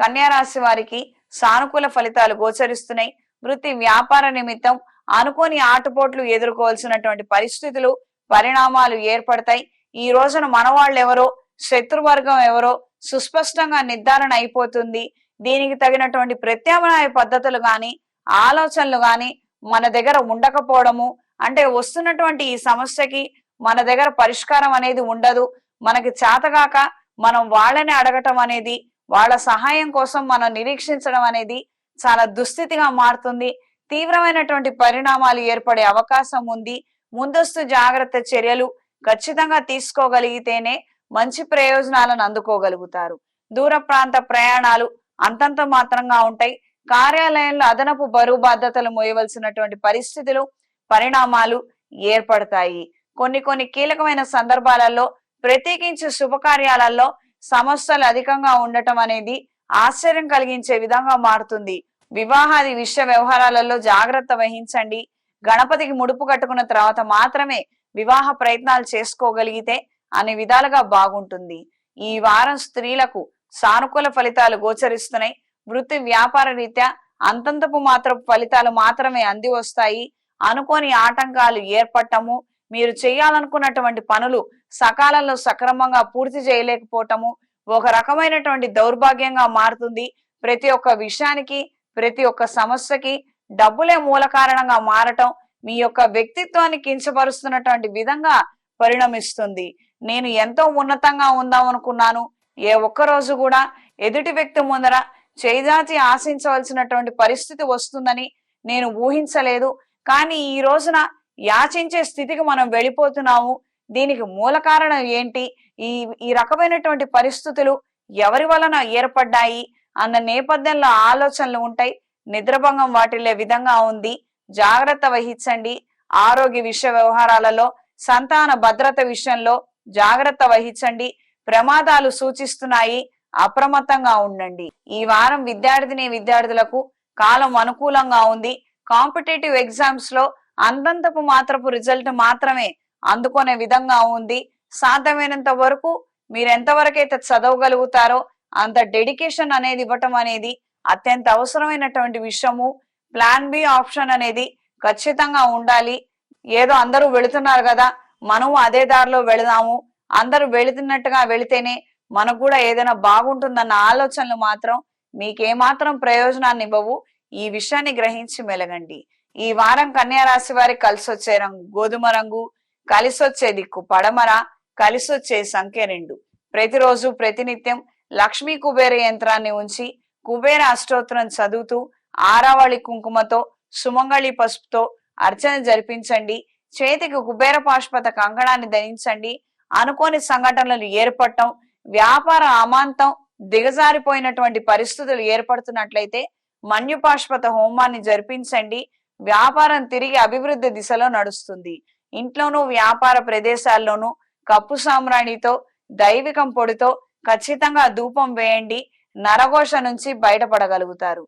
కన్యారాశి వారికి సానుకూల ఫలితాలు గోచరిస్తున్నాయి. వృత్తి వ్యాపార నిమిత్తం అనుకోని ఆటుపోట్లు ఎదుర్కోవాల్సినటువంటి పరిస్థితులు పరిణామాలు ఏర్పడతాయి. ఈ రోజున మనవాళ్ళు ఎవరో శత్రువర్గం ఎవరో సుస్పష్టంగా నిర్ధారణ అయిపోతుంది. దీనికి తగినటువంటి ప్రత్యామ్నాయ పద్ధతులు గాని ఆలోచనలు గాని మన దగ్గర ఉండకపోవడము అంటే వస్తున్నటువంటి ఈ సమస్యకి మన దగ్గర పరిష్కారం అనేది ఉండదు. మనకి చేతగాక మనం వాళ్ళని అడగటం అనేది వాళ్ళ సహాయం కోసం మనం నిరీక్షించడం అనేది చాలా దుస్థితిగా మారుతుంది. తీవ్రమైనటువంటి పరిణామాలు ఏర్పడే అవకాశం ఉంది. ముందస్తు జాగ్రత్త చర్యలు ఖచ్చితంగా తీసుకోగలిగితేనే మంచి ప్రయోజనాలను అందుకోగలుగుతారు. దూర ప్రాంత ప్రయాణాలు అంతంత మాత్రంగా ఉంటాయి. కార్యాలయంలో అదనపు బరువు బాధ్యతలు మోయవలసినటువంటి పరిస్థితులు పరిణామాలు ఏర్పడతాయి. కొన్ని కొన్ని కీలకమైన సందర్భాలలో ప్రత్యేకించి శుభకార్యాలలో సమస్యలు అధికంగా ఉండటం అనేది ఆశ్చర్యం కలిగించే విధంగా మారుతుంది. వివాహాది విషయ వ్యవహారాలలో జాగ్రత్త వహించండి. గణపతికి ముడుపు కట్టుకున్న తర్వాత మాత్రమే వివాహ ప్రయత్నాలు చేసుకోగలిగితే అన్ని విధాలుగా బాగుంటుంది. ఈ వారం స్త్రీలకు సానుకూల ఫలితాలు గోచరిస్తున్నాయి. వృత్తి వ్యాపార రీత్యా అంతంతపు మాత్రపు ఫలితాలు మాత్రమే అంది వస్తాయి. అనుకోని ఆటంకాలు ఏర్పడటము మీరు చేయాలనుకున్నటువంటి పనులు సకాలంలో సక్రమంగా పూర్తి చేయలేకపోవటము ఒక రకమైనటువంటి దౌర్భాగ్యంగా మారుతుంది. ప్రతి ఒక్క విషయానికి ప్రతి ఒక్క సమస్యకి డబ్బులే మూల కారణంగా మారటం మీ యొక్క వ్యక్తిత్వాన్ని కించపరుస్తున్నటువంటి విధంగా పరిణమిస్తుంది. నేను ఎంతో ఉన్నతంగా ఉందాం అనుకున్నాను. ఏ ఒక్క రోజు కూడా ఎదుటి వ్యక్తి ముందర చేజాతి ఆశించవలసినటువంటి పరిస్థితి వస్తుందని నేను ఊహించలేదు. కానీ ఈ రోజున యాచించే స్థితికి మనం వెళ్ళిపోతున్నాము. దీనికి మూల కారణం ఏంటి? ఈ ఈ రకమైనటువంటి పరిస్థితులు ఎవరి వలన ఏర్పడ్డాయి? అన్న నేపథ్యంలో ఆలోచనలు ఉంటాయి. నిద్రభంగం వాటిల్లే విధంగా ఉంది. జాగ్రత్త వహించండి. ఆరోగ్య విషయ వ్యవహారాలలో సంతాన భద్రత విషయంలో జాగ్రత్త వహించండి. ప్రమాదాలు సూచిస్తున్నాయి. అప్రమత్తంగా ఉండండి. ఈ వారం విద్యార్థిని విద్యార్థులకు కాలం అనుకూలంగా ఉంది. కాంపిటేటివ్ ఎగ్జామ్స్లో అంతంతపు మాత్రపు రిజల్ట్ మాత్రమే అందుకునే విధంగా ఉంది. సాధ్యమైనంత వరకు మీరు ఎంతవరకైతే చదవగలుగుతారో అంత డెడికేషన్ అనేది ఇవ్వటం అనేది అత్యంత అవసరమైనటువంటి విషయము. ప్లాన్ బి ఆప్షన్ అనేది ఖచ్చితంగా ఉండాలి. ఏదో అందరూ వెళుతున్నారు కదా మనము అదే దారిలో వెళదాము. అందరూ వెళుతున్నట్టుగా వెళితేనే మనకు కూడా ఏదైనా బాగుంటుందన్న ఆలోచనలు మాత్రం మీకేమాత్రం ప్రయోజనాన్ని ఇవ్వవు. ఈ విషయాన్ని గ్రహించి మెలగండి. ఈ వారం కన్యా రాశి వారికి కలిసి వచ్చే రంగు గోధుమ రంగు కలిసి వచ్చే దిక్కు పడమర కలిసి వచ్చే సంఖ్య రెండు. ప్రతిరోజు ప్రతినిత్యం లక్ష్మీ కుబేర యంత్రాన్ని ఉంచి కుబేర అష్టోత్తరం చదువుతూ ఆరావళి కుంకుమతో సుమంగళి పసుపుతో అర్చన జరిపించండి. చేతికి కుబేర పాష్పత కంకణాన్ని ధరించండి. అనుకోని సంఘటనలు ఏర్పడటం వ్యాపార అమాంతం దిగజారిపోయినటువంటి పరిస్థితులు ఏర్పడుతున్నట్లయితే మన్యుపాశ్వత హోమాన్ని జరిపించండి. వ్యాపారం తిరిగి అభివృద్ధి దిశలో నడుస్తుంది. ఇంట్లోనూ వ్యాపార ప్రదేశాల్లోనూ కప్పు సామ్రాణితో దైవికం పొడితో ఖచ్చితంగా ధూపం వేయండి నరఘోష నుంచి బయటపడగలుగుతారు.